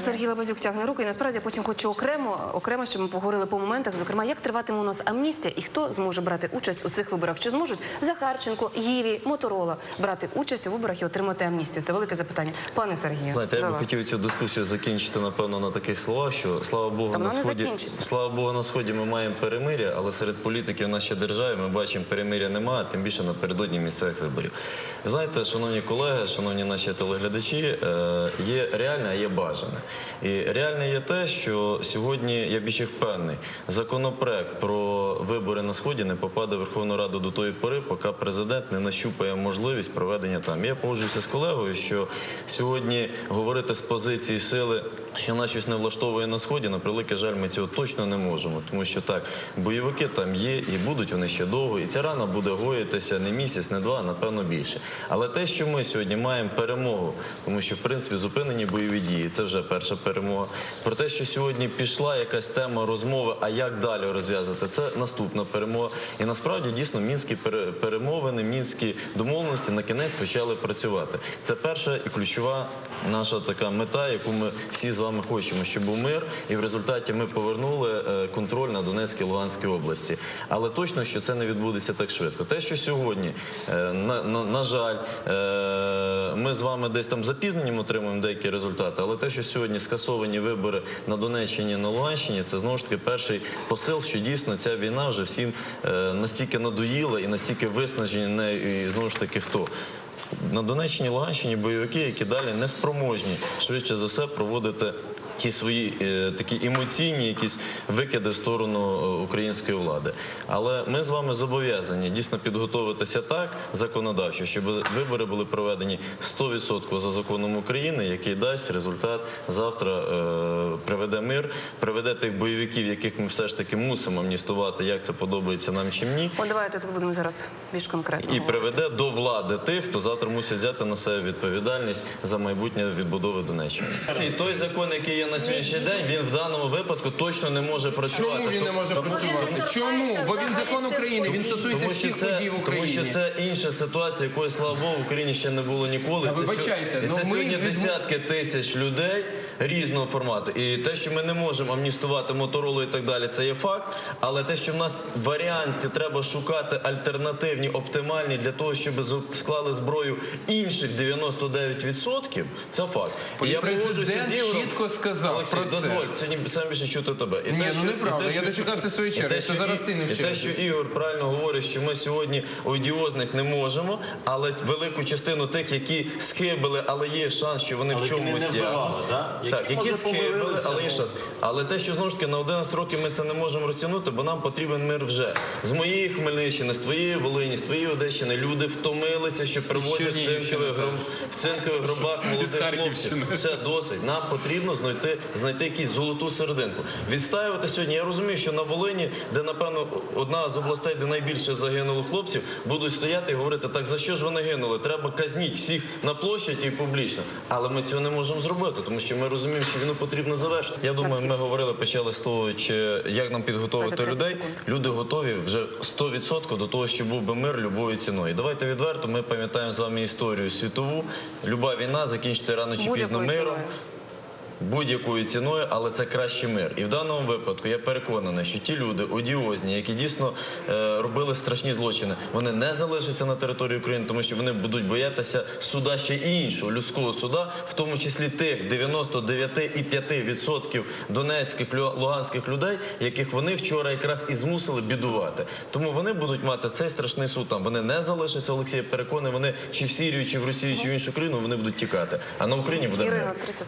Сергій Лабазюк тягне руку, і насправді я потім хочу окремо, окремо, щоб ми поговорили по моментах, зокрема, як триватиме у нас амністія і хто зможе брати участь у цих виборах. Чи зможуть Захарченко, Гіві, Моторола брати участь у виборах і отримати амністію? Це велике запитання. Пане Сергію, Знаєте, я би хотів цю дискусію закінчити, напевно, на таких словах, що слава Богу, на сході слава Богу, на сході ми маємо перемиря, але серед політиків в нашій державі ми бачимо, перемиря немає, тим більше напередодні місцевих виборів. Ви Знаєте, шановні колеги, шановні наші телеглядачі, е, є реальне, а є бажане. І реальне є те, що сьогодні я більше впевнений, законопроект про вибори на сході не попаде в Верховну Раду до тої пори, поки президент не нащупає можливість проведення там. Я погоджуюся з колегою, що сьогодні говорити з позиції сили, що нас щось не влаштовує на сході, на превеликий жаль, ми цього точно не можемо, тому що так, бойовики там є і будуть вони ще довго, і ця рана буде гоїтися не місяць, не два, напевно більше. Але те, що ми сьогодні маємо перемогу, тому що в принципі зупинені бойові дії, це вже перша перемога. Про те, що сьогодні пішла якась тема розмови, а як далі розв'язати, це наступна перемога. І насправді дійсно мінські перемовини, мінські домовленості на кінець почали працювати. Це перша і ключова наша така мета, яку ми всі з вами хочемо, щоб був мир, і в результаті ми повернули е, контроль на Донецькій Луганській області. Але точно, що це не відбудеться так швидко. Те, що сьогодні, е, на, жаль, е, ми з вами десь там запізненням отримуємо деякі результати, але те, що сьогодні скасовані вибори на Донеччині на Луганщині, це знову ж таки перший посил, що дійсно ця війна вже всім настільки надоїла і настільки виснажені нею, і знову ж таки хто. На Донеччині, Луганщині бойовики, які далі не спроможні швидше за все проводити ті свої е, такі емоційні якісь викиди в сторону е, української влади. Але ми з вами зобов'язані дійсно підготуватися так законодавчо, щоб вибори були проведені 100% за законом України, який дасть результат завтра е, приведе мир, приведе тих бойовиків, яких ми все ж таки мусимо амністувати, як це подобається нам чи ні. От давайте тут будемо зараз більш конкретно. І приведе до влади тих, хто завтра мусить взяти на себе відповідальність за майбутнє відбудови Донеччини. І той закон, який є на сьогоднішній день, він в даному випадку точно не може працювати. Чому він не може працювати? Чому? Бо він закон України, він стосується Тому що, всіх це, подій в тому що це інша ситуація, якої, слава Богу, в Україні ще не було ніколи. Та вибачайте, ну це ми сьогодні десятки тисяч людей різного формату. І те, що ми не можемо амністувати моторолу і так далі, це є факт. Але те, що в нас варіанти треба шукати альтернативні, оптимальні для того, щоб склали зброю інших 99%, це факт. І я погоджуюся Президент з Ігорем. чітко сказав Олексій, про це. дозволь, сьогодні саме більше чути тебе. І Ні, те, ну що- неправда, і те, я що- дочекався своєї черги, що зараз ти не І те, що Ігор правильно говорить, що ми сьогодні одіозних не можемо, але велику частину тих, які схибили, але є шанс, що вони Але в які не чомусь є. вбивали, да? Так, які може, помилилися, але є ну. Але те, що знову ж таки на 11 років ми це не можемо розтягнути, бо нам потрібен мир вже. З моєї Хмельниччини, з твоєї Волині, з твоєї Одещини люди втомилися, що привозять в цинкових, гроб, цинкових гробах молодих хлопців. Все досить. Нам потрібно знайти, знайти якусь золоту серединку. Відстаювати сьогодні. Я розумію, що на Волині, де напевно одна з областей, де найбільше загинуло хлопців, будуть стояти і говорити, так за що ж вони гинули? Треба казніть всіх на площаді і публічно. Але ми цього не можемо зробити, тому що ми розуміємо, що війну потрібно завершити. Я думаю, ми говорили, почали з того, чи як нам підготовити людей. Люди готові вже 100% до того, щоб був би мир любою ціною. І давайте відверто. Ми пам'ятаємо з вами історію світову. Люба війна закінчиться рано чи пізно миром. Будь-якою ціною, але це кращий мир. І в даному випадку я переконаний, що ті люди одіозні, які дійсно е, робили страшні злочини, вони не залишаться на території України, тому що вони будуть боятися суда ще і іншого людського суда, в тому числі тих 99,5% донецьких луганських людей, яких вони вчора якраз і змусили бідувати. Тому вони будуть мати цей страшний суд там. Вони не залишаться. Олексій я переконаний, вони чи в Сірію, чи в Росію, чи в іншу країну вони будуть тікати. А на Україні буде. Ірина, 30